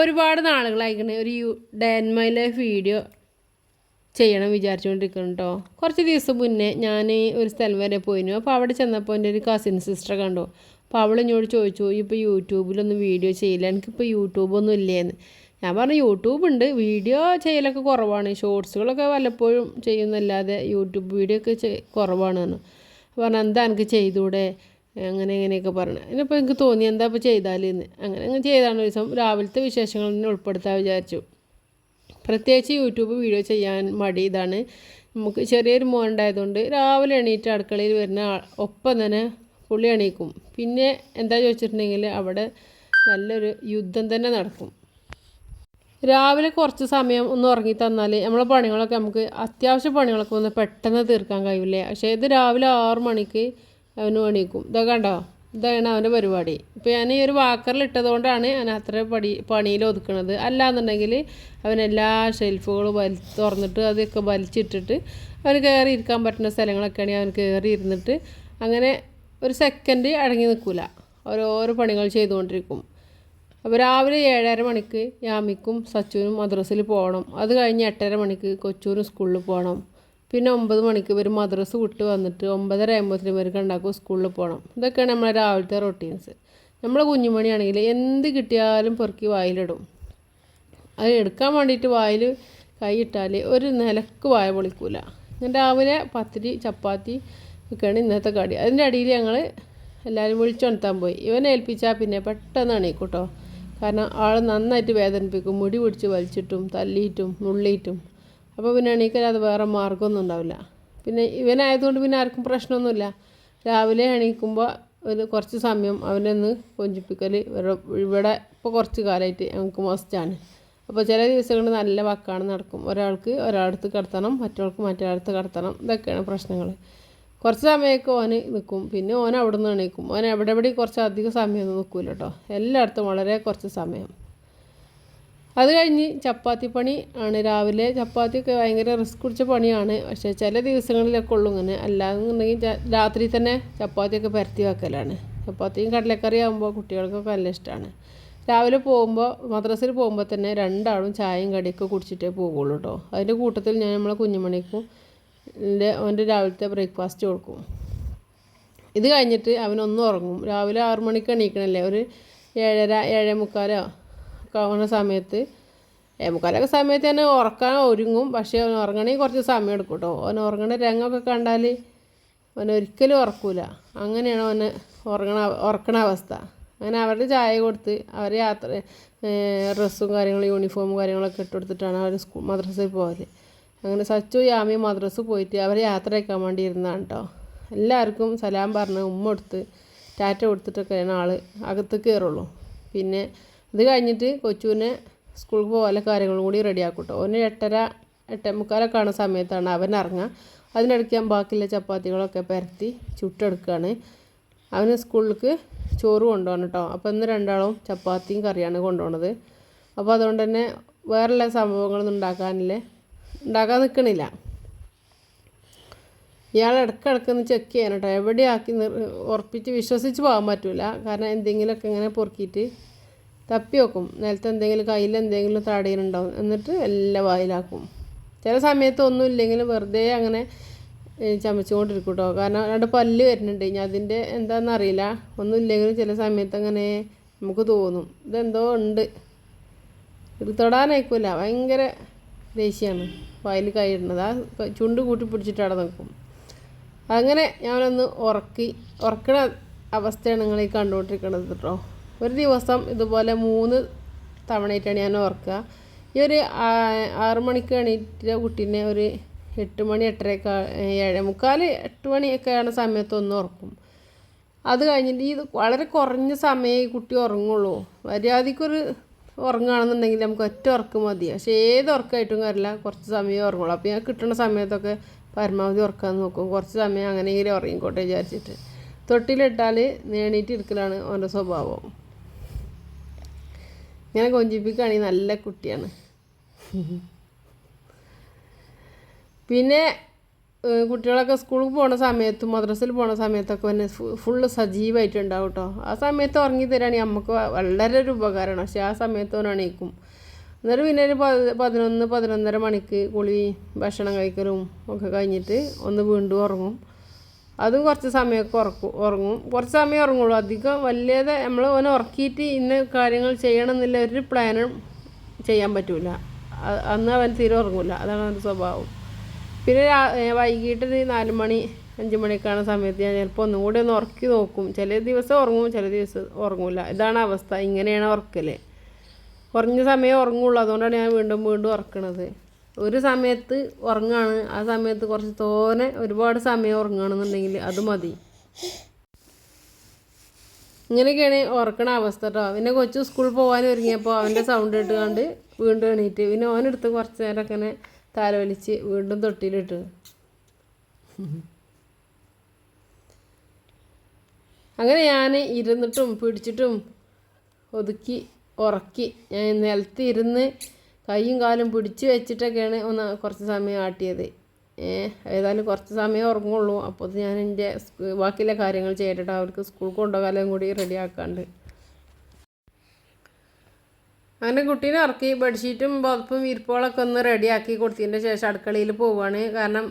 ഒരുപാട് നാളുകളായിക്കണേ ഒരു you my life video ചെയ്യണം വിചാരിച്ചുകൊണ്ടിരിക്കണം കേട്ടോ കുറച്ച് ദിവസം മുന്നേ ഞാൻ ഒരു സ്ഥലം വരെ പോയിരുന്നു അപ്പോൾ അവിടെ ചെന്നപ്പോൾ എന്റെ ഒരു കസിൻ സിസ്റ്റർ കണ്ടു. അപ്പോൾ അവൾ എന്നോട് ചോദിച്ചു ഇപ്പോൾ യൂട്യൂബിലൊന്നും വീഡിയോ ചെയ്യില്ല? എനിക്കിപ്പോൾ യൂട്യൂബൊന്നും ഇല്ലേന്ന്. ഞാൻ പറഞ്ഞു യൂട്യൂബ് ഉണ്ട്. വീഡിയോ ചെയ്യലൊക്കെ കുറവാണ്. ഷോർട്സുകളൊക്കെ വല്ലപ്പോഴും ചെയ്യുന്നല്ലാതെ യൂട്യൂബ് വീഡിയോ ഒക്കെ കുറവാണ്. പറഞ്ഞു എന്താ എനിക്ക് ചെയ്തൂടെ? അങ്ങനെ ഇങ്ങനെയൊക്കെ പറഞ്ഞു. അതിനിപ്പോൾ എനിക്ക് തോന്നി എന്താ ഇപ്പോൾ ചെയ്താലെന്ന്. അങ്ങനെ അങ്ങനെ ചെയ്താണ്. ഒരു ദിവസം രാവിലത്തെ വിശേഷങ്ങൾ തന്നെ ഉൾപ്പെടുത്താൻ വിചാരിച്ചു. പ്രത്യേകിച്ച് യൂട്യൂബ് വീഡിയോ ചെയ്യാൻ മടി ഇതാണ്. നമുക്ക് ചെറിയൊരു മോൻ ഉണ്ടായതുകൊണ്ട് രാവിലെ എണീറ്റ് അടുക്കളയിൽ വരുന്ന ഒപ്പം തന്നെ പുള്ളി എണീക്കും. പിന്നെ എന്താ ചോദിച്ചിട്ടുണ്ടെങ്കിൽ അവിടെ നല്ലൊരു യുദ്ധം തന്നെ നടക്കും. രാവിലെ കുറച്ച് സമയം ഒന്ന് ഉറങ്ങി തന്നാൽ നമ്മളെ പണികളൊക്കെ നമുക്ക് അത്യാവശ്യ പണികളൊക്കെ ഒന്ന് പെട്ടെന്ന് തീർക്കാൻ കഴിയില്ലേ? പക്ഷേ ഇത് രാവിലെ ആറ് മണിക്ക് അവന് പണിയിക്കും ഇതൊക്കെ കണ്ടോ? ഇതാണ് അവന്റെ പരിപാടി. ഇപ്പോൾ ഞാൻ ഈ ഒരു വാക്കറിൽ ഇട്ടതുകൊണ്ടാണ് ഞാൻ അത്ര പടി പണിയിൽ ഒതുക്കണത്. അല്ലാന്നുണ്ടെങ്കിൽ അവൻ എല്ലാ ഷെൽഫുകളും വലി തുറന്നിട്ട് അതൊക്കെ വലിച്ചിട്ടിട്ട് അവന് കയറി ഇരിക്കാൻ പറ്റുന്ന സ്ഥലങ്ങളൊക്കെയാണെങ്കിൽ അവൻ കയറി ഇരുന്നിട്ട് അങ്ങനെ ഒരു സെക്കൻഡ് അടങ്ങി നിൽക്കില്ല ഓരോരോ പണികൾ ചെയ്തുകൊണ്ടിരിക്കും. അപ്പോൾ രാവിലെ ഏഴര മണിക്ക് യാമിക്കും സച്ചുവിനും മദ്രസയിൽ പോകണം. അത് കഴിഞ്ഞ് എട്ടര മണിക്ക് കൊച്ചൂരും സ്കൂളിൽ പോകണം. പിന്നെ ഒമ്പത് മണിക്ക് ഇവർ മദ്രസ് വിട്ട് വന്നിട്ട് ഒമ്പതര ആകുമ്പോഴത്തേനും ഇവർക്ക് ഉണ്ടാക്കും സ്കൂളിൽ പോകണം ഇതൊക്കെയാണ് നമ്മളെ രാവിലത്തെ റൊട്ടീൻസ് നമ്മളെ കുഞ്ഞുമണിയാണെങ്കിൽ എന്ത് കിട്ടിയാലും പെറുക്കി വായിലിടും. അത് എടുക്കാൻ വേണ്ടിയിട്ട് വായിൽ കൈയിട്ടാൽ ഒരു നിലയ്ക്ക് വായ പൊളിക്കൂല. ഞാൻ രാവിലെ പത്തിരി ചപ്പാത്തി ഒക്കെയാണ് ഇന്നത്തെ കടി. അതിന്റെ അടിയിൽ ഞങ്ങൾ എല്ലാവരും വിളിച്ചുണർത്താൻ പോയി. ഇവനെ ഏൽപ്പിച്ചാൽ പിന്നെ പെട്ടെന്ന് എണീക്കൂട്ടോ കാരണം ആൾ നന്നായിട്ട് വേദനിപ്പിക്കും. മുടി പിടിച്ച് വലിച്ചിട്ടും തല്ലിയിട്ടും നുള്ളിയിട്ടും. അപ്പോൾ പിന്നെ എണീക്കലാതെ വേറെ മാർഗമൊന്നും ഉണ്ടാവില്ല. പിന്നെ ഇവനായതുകൊണ്ട് പിന്നെ ആർക്കും പ്രശ്നമൊന്നുമില്ല. രാവിലെ എണീക്കുമ്പോൾ ഒരു കുറച്ച് സമയം അവനെ ഒന്ന് കൊഞ്ചിപ്പിക്കൽ ഇവിടെ ഇപ്പോൾ കുറച്ച് കാലമായിട്ട് ഞങ്ങൾക്ക് മസ്റ്റാണ്. അപ്പോൾ ചില ദിവസങ്ങളിൽ നല്ല വക്കാണ് നടക്കും. ഒരാൾക്ക് ഒരാളടുത്ത് കടത്തണം മറ്റൊരാൾക്ക് മറ്റൊരാളടുത്ത് കിടത്തണം. ഇതൊക്കെയാണ് പ്രശ്നങ്ങൾ കുറച്ച് സമയമൊക്കെ ഓന് നിൽക്കും പിന്നെ ഓൻ അവിടെ നിന്ന് എണീക്കും. ഓൻ എവിടെ എവിടെ കുറച്ച് അധികം സമയമൊന്നും നിൽക്കില്ല കേട്ടോ എല്ലായിടത്തും വളരെ കുറച്ച് സമയം. അത് കഴിഞ്ഞ് ചപ്പാത്തി പണി ആണ്. രാവിലെ ചപ്പാത്തിയൊക്കെ ഭയങ്കര റിസ്ക് പിടിച്ച പണിയാണ്. പക്ഷേ ചില ദിവസങ്ങളിലൊക്കെ ഉള്ളൂ ഇങ്ങനെ. അല്ലാന്നുണ്ടെങ്കിൽ രാത്രി തന്നെ ചപ്പാത്തിയൊക്കെ പരത്തി വെക്കലാണ്. ചപ്പാത്തിയും കടലക്കറി ആകുമ്പോൾ കുട്ടികൾക്കൊക്കെ നല്ല ഇഷ്ടമാണ് രാവിലെ പോകുമ്പോൾ മദ്രസയിൽ പോകുമ്പോൾ തന്നെ രണ്ടാളും ചായയും കടിയൊക്കെ കുടിച്ചിട്ടേ പോകുള്ളൂ കേട്ടോ. അതിന്റെ കൂട്ടത്തിൽ ഞാൻ നമ്മളെ കുഞ്ഞുമണിക്കും അവന്റെ രാവിലത്തെ ബ്രേക്ക്ഫാസ്റ്റ് കൊടുക്കും. ഇത് കഴിഞ്ഞിട്ട് അവനൊന്നും ഉറങ്ങും. രാവിലെ ആറു മണിക്ക് എണീക്കണല്ലേ? ഒരു ഏഴര ഏഴേ മുക്കാലോ? ഒക്കെ ആവുന്ന സമയത്ത് ഏമുക്കാലൊക്കെ മുക്കാലൊക്കെ സമയത്ത് തന്നെ ഉറക്കാൻ ഒരുങ്ങും. പക്ഷേ അവൻ ഉറങ്ങണമെങ്കിൽ കുറച്ച് സമയം എടുക്കും കേട്ടോ അവൻ ഉറങ്ങണ രംഗമൊക്കെ കണ്ടാൽ അവൻ ഒരിക്കലും ഉറക്കൂല. അങ്ങനെയാണ് അവന് ഉറങ്ങണ ഉറക്കണ അവസ്ഥ. അങ്ങനെ അവരുടെ ചായ കൊടുത്ത് അവർ യാത്ര ഡ്രസ്സും കാര്യങ്ങളും യൂണിഫോമും കാര്യങ്ങളൊക്കെ ഇട്ട് കൊടുത്തിട്ടാണ് അവർ സ്കൂൾ മദ്രസയിൽ പോകൽ അങ്ങനെ സച്ചു യാമി മദ്രസ് പോയിട്ട് അവർ യാത്ര അയക്കാൻ വേണ്ടി ഇരുന്നതാണ് കേട്ടോ എല്ലാവർക്കും സലാം പറഞ്ഞ് ഉമ്മ കൊടുത്ത് ടാറ്റ കൊടുത്തിട്ടൊക്കെയാണ് ആൾ അകത്ത് കയറുള്ളൂ. പിന്നെ ഇത് കഴിഞ്ഞിട്ട് കൊച്ചുവിനെ സ്കൂളിൽ പോലെ കാര്യങ്ങളും കൂടി റെഡിയാക്കും കേട്ടോ ഓന് എട്ടര എട്ടേ മുക്കാലൊക്കെ സമയത്താണ് അവൻ ഇറങ്ങുക. അതിനിടയ്ക്ക് ഞാൻ ബാക്കിയുള്ള ചപ്പാത്തികളൊക്കെ പരത്തി ചുട്ടെടുക്കുകയാണ്. അവന് സ്കൂളിലേക്ക് ചോറ് കൊണ്ടുപോകണം കേട്ടോ അപ്പോൾ ഇന്ന് രണ്ടാളും ചപ്പാത്തിയും കറിയാണ് കൊണ്ടുപോണത് അപ്പോൾ അതുകൊണ്ട് തന്നെ വേറെയുള്ള സംഭവങ്ങളൊന്നും ഉണ്ടാക്കാനില്ലേ. ഉണ്ടാക്കാൻ നിൽക്കണില്ല. ഇയാൾ ഇടയ്ക്കിടയ്ക്ക് ഒന്ന് ചെക്ക് ചെയ്യണം കേട്ടോ എവിടെയാക്കി ഉറപ്പിച്ച് വിശ്വസിച്ച് പോകാൻ പറ്റില്ല കാരണം എന്തെങ്കിലുമൊക്കെ ഇങ്ങനെ പൊറുക്കിയിട്ട് തപ്പി വെക്കും നിലത്ത് എന്തെങ്കിലും കയ്യിൽ എന്തെങ്കിലും തടയിലുണ്ടാവും. എന്നിട്ട് എല്ലാം വായിലാക്കും. ചില സമയത്ത് ഒന്നും ഇല്ലെങ്കിലും വെറുതെ അങ്ങനെ ചമച്ചുകൊണ്ടിരിക്കും കേട്ടോ കാരണം രണ്ട് പല്ല് വരുന്നുണ്ട്. ഇനി അതിന്റെ എന്താണെന്ന് അറിയില്ല. ഒന്നും ഇല്ലെങ്കിലും ചില സമയത്ത് അങ്ങനെ നമുക്ക് തോന്നും. ഇതെന്തോ ഉണ്ട്. ഇത് തൊടാനായിക്കൂല. ഭയങ്കര ദേഷ്യമാണ് വായിൽ കൈയിടുന്നത് ആ ചുണ്ട് കൂട്ടി പിടിച്ചിട്ട് അവിടെ നിൽക്കും. അങ്ങനെ ഞാനൊന്ന് ഉറക്കി ഉറക്കണ അവസ്ഥയാണ് നിങ്ങൾ ഈ കണ്ടുകൊണ്ടിരിക്കുന്നത് കേട്ടോ. ഒരു ദിവസം ഇതുപോലെ മൂന്ന് തവണയായിട്ടാണ് ഞാൻ ഓർക്കുക. ഈ ഒരു ആറ് മണിക്ക് എണീറ്റ കുട്ടീനെ ഒരു എട്ട് മണി എട്ടരയൊക്കെ ഏഴ് മുക്കാൽ എട്ട് മണിയൊക്കെ ആണ് സമയത്ത് ഒന്ന് ഉറക്കും. അത് കഴിഞ്ഞിട്ട് ഇത് വളരെ കുറഞ്ഞ സമയം ഈ കുട്ടി ഉറങ്ങുള്ളൂ. മര്യാദയ്ക്കൊരു ഉറങ്ങുകയാണെന്നുണ്ടെങ്കിൽ നമുക്ക് ഒറ്റ ഉറക്കം മതി. പക്ഷേ ഏത് ഉറക്കമായിട്ടും കാര്യമില്ല. കുറച്ച് സമയം ഉറങ്ങുള്ളൂ. അപ്പോൾ ഞാൻ കിട്ടുന്ന സമയത്തൊക്കെ പരമാവധി ഉറക്കാൻ നോക്കും. കുറച്ച് സമയം അങ്ങനെയെങ്കിലും ഉറങ്ങിക്കോട്ടെ വിചാരിച്ചിട്ട്. തൊട്ടിലിട്ടാൽ നേണീറ്റ് ഇരിക്കലാണ് അവന്റെ സ്വഭാവം. ഇങ്ങനെ കൊഞ്ചിപ്പിക്കുകയാണെങ്കിൽ നല്ല കുട്ടിയാണ്. പിന്നെ കുട്ടികളൊക്കെ സ്കൂളിൽ പോണ സമയത്തും മദ്രസയിൽ പോണ സമയത്തൊക്കെ പിന്നെ ഫുള്ള് സജീവമായിട്ട് ഉണ്ടാവും കേട്ടോ ആ സമയത്ത് ഉറങ്ങി തരാണെങ്കിൽ നമുക്ക് വളരെ ഒരു ഉപകാരമാണ്. പക്ഷെ ആ സമയത്ത് ഉണണീക്കും എന്നിട്ട് പിന്നെ ഒരു പതി- പതിനൊന്ന് പതിനൊന്നര മണിക്ക് കുളി ഭക്ഷണം കഴിക്കലും ഒക്കെ കഴിഞ്ഞിട്ട് ഒന്ന് വീണ്ടും ഉറങ്ങും. അതും കുറച്ച് സമയമൊക്കെ ഉറക്കും ഉറങ്ങും. കുറച്ച് സമയം ഉറങ്ങുള്ളൂ. അധികം വലിയത് നമ്മൾ ഓനെ ഉറക്കിയിട്ട് ഇന്ന കാര്യങ്ങൾ ചെയ്യണം എന്നുള്ള ഒരു പ്ലാനും ചെയ്യാൻ പറ്റൂല. അന്ന് അവൻ തീരെ ഉറങ്ങില്ല അതാണ് അവന്റെ സ്വഭാവം. പിന്നെ വൈകിട്ട് ഒരു നാല് മണി അഞ്ച് മണിക്കാണ് സമയത്ത് ഞാൻ ചിലപ്പോൾ ഒന്നും കൂടി ഒന്ന് ഉറക്കി നോക്കും. ചില ദിവസം ഉറങ്ങും ചില ദിവസം ഉറങ്ങില്ല ഇതാണ് അവസ്ഥ. ഇങ്ങനെയാണ് ഉറക്കൽ കുറഞ്ഞ സമയം ഉറങ്ങുള്ളൂ. അതുകൊണ്ടാണ് ഞാൻ വീണ്ടും വീണ്ടും ഉറക്കണത്. ഒരു സമയത്ത് ഉറങ്ങാണ് ആ സമയത്ത് കുറച്ച് തോനെ ഒരുപാട് സമയം ഉറങ്ങുകയാണെന്നുണ്ടെങ്കിൽ അത് മതി. ഇങ്ങനെയൊക്കെയാണ് ഉറക്കണ അവസ്ഥ കേട്ടോ പിന്നെ കൊച്ചു സ്കൂളിൽ പോകാൻ ഒരുങ്ങിയപ്പോൾ അവന്റെ സൗണ്ട് ഇട്ടുകൊണ്ട് വീണ്ടും എണീറ്റ്. പിന്നെ ഓനെടുത്ത് കുറച്ച് നേരം അങ്ങനെ താലോലിച്ച് വീണ്ടും തൊട്ടിയിലിട്ട് അങ്ങനെ ഞാൻ ഇരുന്നിട്ടും പിടിച്ചിട്ടും ഒതുക്കി ഉറക്കി ഞാൻ നിലത്ത് ഇരുന്ന് കൈയും കാലും പിടിച്ച് വെച്ചിട്ടൊക്കെയാണ് ഒന്ന് കുറച്ച് സമയം ആട്ടിയത്. ഏതായാലും കുറച്ച് സമയം ഉറങ്ങുള്ളൂ. അപ്പോൾ ഞാൻ എന്റെ ബാക്കിയുള്ള കാര്യങ്ങൾ ചെയ്തിട്ട് അവർക്ക് സ്കൂൾ കൊണ്ടുപോകാനും കൂടി റെഡി ആക്കാണ്ട്. അങ്ങനെ കുട്ടീനെ ഇറക്കി. ബെഡ്ഷീറ്റും പുതപ്പും ഇരിപ്പുകളൊക്കെ ഒന്ന് റെഡിയാക്കി കൊടുത്തതിന്റെ ശേഷം അടുക്കളയിൽ പോവുകയാണ് കാരണം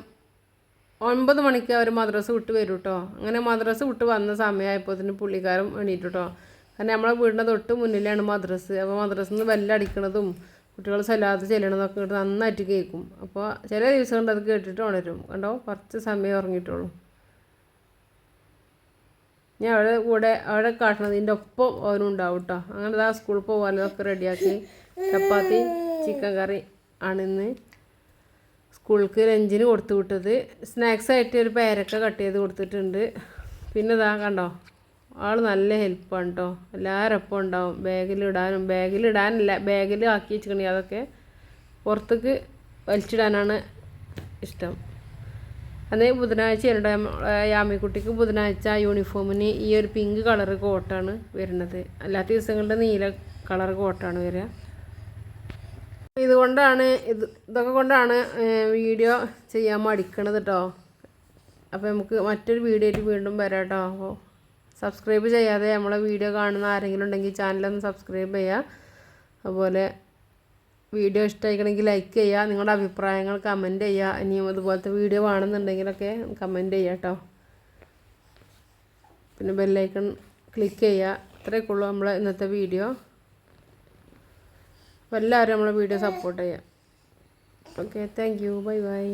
ഒൻപത് മണിക്ക് അവർ മദ്രസ് വിട്ട് വരും കേട്ടോ അങ്ങനെ മദ്രസ് വിട്ട് വന്ന സമയമായപ്പോൾ പുള്ളിക്കാരൻ എണീറ്റു കേട്ടോ കാരണം നമ്മളെ വീടിന്റെ തൊട്ട് മുന്നിലാണ് മദ്രസ്. അപ്പോൾ മദ്രസ്സിൽ നിന്ന് ബെല്ലടിക്കണതും കുട്ടികൾ സലാത്ത് ചെല്ലണതൊക്കെ കേട്ട് നന്നായിട്ട് കേൾക്കും. അപ്പോൾ ചില ദിവസം കൊണ്ട് അത് കേട്ടിട്ട് ഉണരും. കണ്ടോ? കുറച്ച് സമയം ഉറങ്ങിയിട്ടുള്ളൂ. ഞാൻ അവിടെ കൂടെ അവിടെ കാട്ടണതിന്റെ ഒപ്പം അവനും ഉണ്ടാവും കേട്ടോ അങ്ങനെ ആ സ്കൂളിൽ പോകാനൊക്കെ റെഡിയാക്കി. ചപ്പാത്തി ചിക്കൻ കറി ആണിന്ന് സ്കൂൾക്ക് ലഞ്ചിന് കൊടുത്തു വിട്ടത്. സ്നാക്സ് ആയിട്ട് ഒരു പേരക്ക കട്ട് ചെയ്ത് കൊടുത്തിട്ടുണ്ട്. പിന്നെ ഇതാ കണ്ടോ? ആൾ നല്ല ഹെൽപ്പാണ് കേട്ടോ എല്ലാവരും ഒപ്പം ഉണ്ടാവും. ബാഗിലിടാനും ബാഗിലിടാനില്ല ബാഗിൽ ആക്കി വെച്ചിട്ടുണ്ടെങ്കിൽ അതൊക്കെ പുറത്തേക്ക് വലിച്ചിടാനാണ് ഇഷ്ടം. അതേ ബുധനാഴ്ചയാണ് യാമിക്കുട്ടിക്ക് ബുധനാഴ്ച യൂണിഫോമിന് ഈ ഒരു പിങ്ക് കളർ കോട്ടാണ് വരുന്നത്. അല്ലാത്ത ദിവസങ്ങളിൽ നീല കളർ കോട്ടാണ് വരിക. ഇതുകൊണ്ടാണ് ഇത് ഇതൊക്കെ കൊണ്ടാണ് വീഡിയോ ചെയ്യാൻ മടിക്കണത് കേട്ടോ അപ്പോൾ നമുക്ക് മറ്റൊരു വീഡിയോയിൽ വീണ്ടും വരാം കേട്ടോ അപ്പോൾ സബ്സ്ക്രൈബ് ചെയ്യാതെ നമ്മളെ വീഡിയോ കാണുന്ന ആരെങ്കിലും ഉണ്ടെങ്കിൽ ചാനലൊന്ന് സബ്സ്ക്രൈബ് ചെയ്യുക അതുപോലെ വീഡിയോ ഇഷ്ടമായിക്കണമെങ്കിൽ ലൈക്ക് ചെയ്യുക നിങ്ങളുടെ അഭിപ്രായങ്ങൾ കമന്റ് ചെയ്യുക ഇനിയും അതുപോലത്തെ വീഡിയോ വേണമെന്നുണ്ടെങ്കിലൊക്കെ കമന്റ് ചെയ്യുക കേട്ടോ പിന്നെ ബെല്ലൈക്കൺ ക്ലിക്ക് ചെയ്യുക ഇത്രയൊക്കെ ഉള്ളൂ നമ്മളെ ഇന്നത്തെ വീഡിയോ എല്ലാവരും നമ്മളെ വീഡിയോ സപ്പോർട്ട് ചെയ്യുക okay thank you bye bye